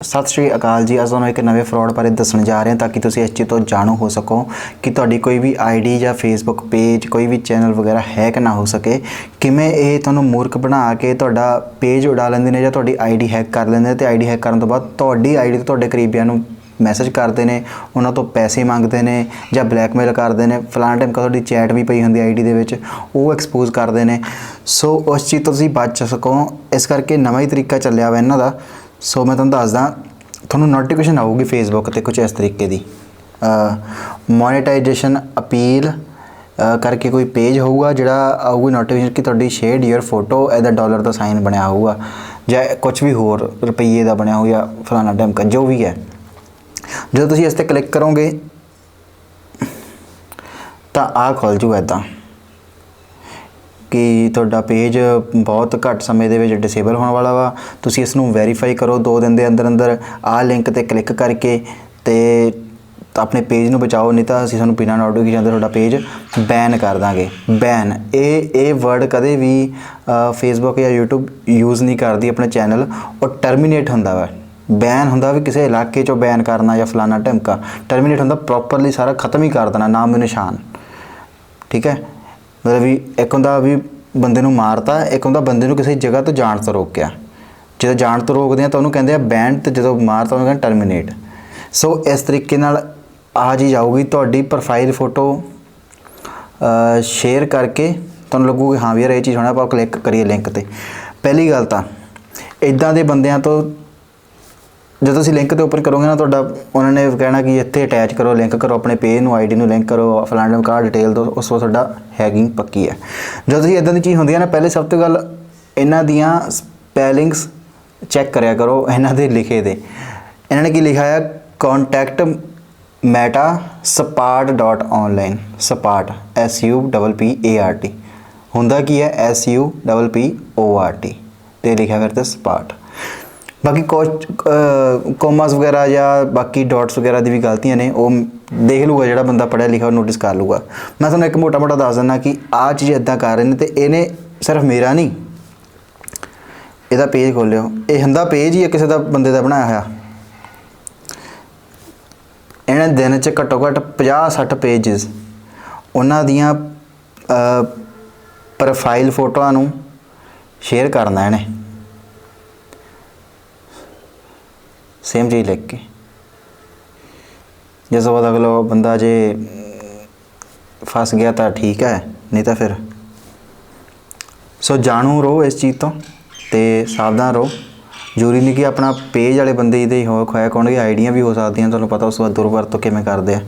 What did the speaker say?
ਸਤਿ ਸ਼੍ਰੀ ਅਕਾਲ ਜੀ। ਅੱਜ ਤੁਹਾਨੂੰ ਇੱਕ ਨਵੇਂ ਫਰਾਡ ਬਾਰੇ ਦੱਸਣ ਜਾ ਰਹੇ ਹਾਂ ਤਾਂ ਕਿ ਤੁਸੀਂ ਇਸ ਚੀਜ਼ ਤੋਂ ਜਾਣੂ ਹੋ ਸਕੋ ਕਿ ਤੁਹਾਡੀ ਕੋਈ ਵੀ ਆਈਡੀ ਜਾਂ ਫੇਸਬੁੱਕ ਪੇਜ ਕੋਈ ਵੀ ਚੈਨਲ ਵਗੈਰਾ ਹੈਕ ਨਾ ਹੋ ਸਕੇ। ਕਿਵੇਂ ਇਹ ਤੁਹਾਨੂੰ ਮੂਰਖ ਬਣਾ ਕੇ ਤੁਹਾਡਾ ਪੇਜ ਉਡਾ ਲੈਂਦੇ ਨੇ ਜਾਂ ਤੁਹਾਡੀ ਆਈਡੀ ਹੈਕ ਕਰ ਲੈਂਦੇ ਨੇ ਤੇ ਆਈਡੀ ਹੈਕ ਕਰਨ ਤੋਂ ਬਾਅਦ ਤੁਹਾਡੀ ਆਈਡੀ ਤੋਂ ਤੁਹਾਡੇ ਕਰੀਬੀਆਂ ਨੂੰ ਮੈਸੇਜ ਕਰਦੇ ਨੇ, ਉਹਨਾਂ ਤੋਂ ਪੈਸੇ ਮੰਗਦੇ ਨੇ ਜਾਂ ਬਲੈਕਮੇਲ ਕਰਦੇ ਨੇ। ਫਲਾਣਾ ਟਾਈਮ ਕਾ ਤੁਹਾਡੀ ਚੈਟ ਵੀ ਪਈ ਹੁੰਦੀ ਆਈਡੀ ਦੇ ਵਿੱਚ, ਉਹ ਐਕਸਪੋਜ਼ ਕਰਦੇ ਨੇ। ਸੋ ਉਸ ਚੀਜ਼ ਤੋਂ ਤੁਸੀਂ ਬਚ ਸਕੋ। ਇਸ ਕਰਕੇ ਨਵਾਂ ਹੀ ਤਰੀਕਾ ਚੱਲਿਆ ਵਾ ਇਹਨਾਂ ਦਾ। ਸੋ ਮੈਂ ਤੁਹਾਨੂੰ ਦੱਸਦਾ, ਤੁਹਾਨੂੰ ਨੋਟੀਫਿਕੇਸ਼ਨ ਆਊਗੀ ਫੇਸਬੁੱਕ ਤੇ ਕੁਝ ਇਸ ਤਰੀਕੇ ਦੀ। ਮੋਨੇਟਾਈਜੇਸ਼ਨ ਅਪੀਲ ਕਰਕੇ ਕੋਈ ਪੇਜ ਹੋਊਗਾ ਜਿਹੜਾ ਆਊਗੀ ਨੋਟੀਫਿਕੇਸ਼ਨ ਕਿ ਤੁਹਾਡੀ ਸ਼ੇਅਰਡ ਯਰ ਫੋਟੋ ਇਹਦਾ ਡਾਲਰ ਦਾ ਸਾਈਨ ਬਣਿਆ ਹੋਊਗਾ, ਜਾਂ ਕੁਝ ਵੀ ਹੋਰ ਰੁਪਈਏ ਦਾ ਬਣਿਆ ਹੋਊਗਾ, ਫਲਾਣਾ ਟਾਈਮ ਜੋ ਵੀ ਹੈ। ਜਦੋਂ ਤੁਸੀਂ ਇਸ ਤੇ ਕਲਿੱਕ ਕਰੋਗੇ, ਤਾਂ ਆਹ ਖੁੱਲ ਜੂ ਇਦਾਂ ਕਿ ਤੁਹਾਡਾ ਪੇਜ ਬਹੁਤ ਘੱਟ ਸਮੇਂ ਦੇ ਵਿੱਚ ਡਿਸੇਬਲ ਹੋਣ ਵਾਲਾ ਵਾ। ਤੁਸੀਂ ਇਸ ਨੂੰ ਵੈਰੀਫਾਈ ਕਰੋ 2 ਦਿਨ ਦੇ ਅੰਦਰ ਅੰਦਰ। ਆਹ ਲਿੰਕ ਤੇ ਕਲਿੱਕ ਕਰਕੇ ਤੇ ਆਪਣੇ ਪੇਜ ਨੂੰ ਬਚਾਓ, ਨਹੀਂ ਤਾਂ ਅਸੀਂ ਤੁਹਾਨੂੰ ਬਿਨਾਂ ਨੋਟੀਫਿਕੇਸ਼ਨ ਦੇ ਤੁਹਾਡਾ ਪੇਜ ਬੈਨ ਕਰ ਦਾਂਗੇ। ਬੈਨ ਇਹ ਇਹ ਵਰਡ ਕਦੇ ਵੀ ਫੇਸਬੁੱਕ ਜਾਂ YouTube ਯੂਜ਼ ਨਹੀਂ ਕਰਦੀ ਆਪਣੇ ਚੈਨਲ ਉਹ ਟਰਮੀਨੇਟ ਹੁੰਦਾ ਵਾ। ਬੈਨ ਹੁੰਦਾ ਵੀ ਕਿਸੇ ਇਲਾਕੇ ਚੋਂ ਬੈਨ ਕਰਨਾ ਜਾਂ ਫਲਾਣਾ ਢਮਕਾ। ਟਰਮੀਨੇਟ ਹੁੰਦਾ ਪ੍ਰੋਪਰਲੀ ਸਾਰਾ ਖਤਮ ਹੀ ਕਰ ਦੇਣਾ, ਨਾਮ ਨਿਸ਼ਾਨ। ਠੀਕ ਹੈ? ਮਤਲਬ ਵੀ ਇੱਕ ਹੁੰਦਾ ਵੀ ਬੰਦੇ ਨੂੰ ਮਾਰਤਾ, ਇੱਕ ਹੁੰਦਾ ਬੰਦੇ ਨੂੰ ਕਿਸੇ ਜਗ੍ਹਾ ਤੋਂ ਜਾਣ ਤੋਂ ਰੋਕਿਆ। ਜਦੋਂ ਜਾਣ ਤੋਂ ਰੋਕਦੇ ਆ ਤਾਂ ਉਹਨੂੰ ਕਹਿੰਦੇ ਆ ਬੈਂਡ ਤੇ ਜਦੋਂ ਮਾਰਤਾ ਉਹਨੂੰ ਕਹਿੰਦੇ ਟਰਮੀਨੇਟ। ਸੋ ਇਸ ਤਰੀਕੇ ਨਾਲ ਆ ਜੀ ਜਾਊਗੀ, ਤੁਹਾਡੀ ਪ੍ਰੋਫਾਈਲ ਫੋਟੋ ਸ਼ੇਅਰ ਕਰਕੇ ਤੁਹਾਨੂੰ ਲੱਗੂਗਾ, ਹਾਂ ਵੀ ਯਾਰ ਇਹ ਚੀਜ਼ ਹੋਣਾ ਆਪਾਂ ਕਲਿੱਕ ਕਰੀਏ ਲਿੰਕ ਤੇ। ਪਹਿਲੀ ਗੱਲ ਤਾਂ, ਇਦਾਂ ਦੇ ਬੰਦਿਆਂ ਤੋਂ ਜਦੋਂ ਤੁਸੀਂ ਲਿੰਕ ਦੇ ਉੱਪਰ ਕਰੋਗੇ ਨਾ, ਤੁਹਾਡਾ ਉਹਨਾਂ ਨੇ ਕਹਿਣਾ ਕਿ ਇੱਥੇ ਅਟੈਚ ਕਰੋ ਲਿੰਕ ਕਰੋ, ਆਪਣੇ ਪੇਜ ਨੂੰ ਆਈਡੀ ਨੂੰ ਲਿੰਕ ਕਰੋ, ਫਲਾਣਾ ਕਾਰਡ ਡਿਟੇਲ ਦੋ, ਉਸ ਤੋਂ ਤੁਹਾਡਾ ਹੈਕਿੰਗ ਪੱਕੀ ਹੈ। ਜਦੋਂ ਤੁਸੀਂ ਇਦਾਂ ਦੀ ਚੀਜ਼ ਹੁੰਦੀ ਹੈ ਨਾ, ਪਹਿਲੇ ਸਭ ਤੋਂ ਗੱਲ ਇਹਨਾਂ ਦੀਆਂ ਸਪੈਲਿੰਗਸ ਚੈੱਕ ਕਰਿਆ ਕਰੋ, ਇਹਨਾਂ ਦੇ ਲਿਖੇ ਦੇ। ਇਹਨਾਂ ਨੇ ਕੀ ਲਿਖਿਆ ਹੈ contact Meta spart.online Spart S U P P A R T ਹੁੰਦਾ ਕੀ ਹੈ? S U P P O R T ਤੇ ਲਿਖਿਆ ਫਿਰ ਤੇ ਸਪਾਰਟ ਬਾਕੀ ਕੁਝ ਕੋਮਾਸ ਵਗੈਰਾ ਜਾਂ ਬਾਕੀ ਡਾਟਸ ਵਗੈਰਾ ਦੀ ਵੀ ਗਲਤੀਆਂ ਨੇ, ਉਹ ਦੇਖ ਲੂਗਾ ਜਿਹੜਾ ਬੰਦਾ ਪੜ੍ਹਿਆ ਲਿਖਿਆ ਉਹ ਨੋਟਿਸ ਕਰ ਲੂਗਾ ਮੈਂ ਤੁਹਾਨੂੰ ਇੱਕ ਮੋਟਾ ਮੋਟਾ ਦੱਸ ਦਿੰਦਾ ਕਿ ਆਹ ਚੀਜ਼ ਇਦਾਂ ਕਰ ਰਹੇ ਨੇ ਤੇ ਇਹਨੇ ਸਿਰਫ ਮੇਰਾ ਨਹੀਂ, ਇਹਦਾ ਪੇਜ ਖੋਲਿਓ ਇਹ ਹੁੰਦਾ ਪੇਜ ਹੀ ਹੈ ਕਿਸੇ ਦਾ, ਬੰਦੇ ਦਾ ਬਣਾਇਆ ਹੋਇਆ। ਇਹਨੇ ਦਿਨ ਚ ਘੱਟੋ ਘੱਟ 50 60 ਪੇजेस ਉਹਨਾਂ ਦੀਆਂ ਪ੍ਰੋਫਾਈਲ ਫੋਟੋਆਂ ਨੂੰ ਸ਼ੇਅਰ ਕਰਨਾ ਇਹਨੇ। ਸੇਮ ਚੀਜ਼ ਲਿਖ ਕੇ। ਜੇ ਬਾਅਦ ਅਗਲਾ ਬੰਦਾ ਜੇ ਫਸ ਗਿਆ ਤਾਂ ਠੀਕ ਹੈ, ਨਹੀਂ ਤਾਂ ਫਿਰ ਸੋ ਜਾਣੂ ਰਹੋ ਇਸ ਚੀਜ਼ ਤੋਂ ਤੇ ਸਾਵਧਾਨ ਰਹੋ। ਜ਼ਰੂਰੀ ਨਹੀਂ ਕਿ ਆਪਣਾ ਪੇਜ ਵਾਲੇ ਬੰਦੇ ਦੇ ਹੀ ਹੋ ਖੋਇਆ ਕੋਣਗੇ ਆਈਡੀਆਂ ਵੀ ਹੋ ਸਕਦੀਆਂ, ਤੁਹਾਨੂੰ ਪਤਾ ਉਸ ਤੋਂ ਬਾਅਦ ਦੁਰਵਰਤੋਂ ਕਿਵੇਂ ਕਰਦੇ ਆ।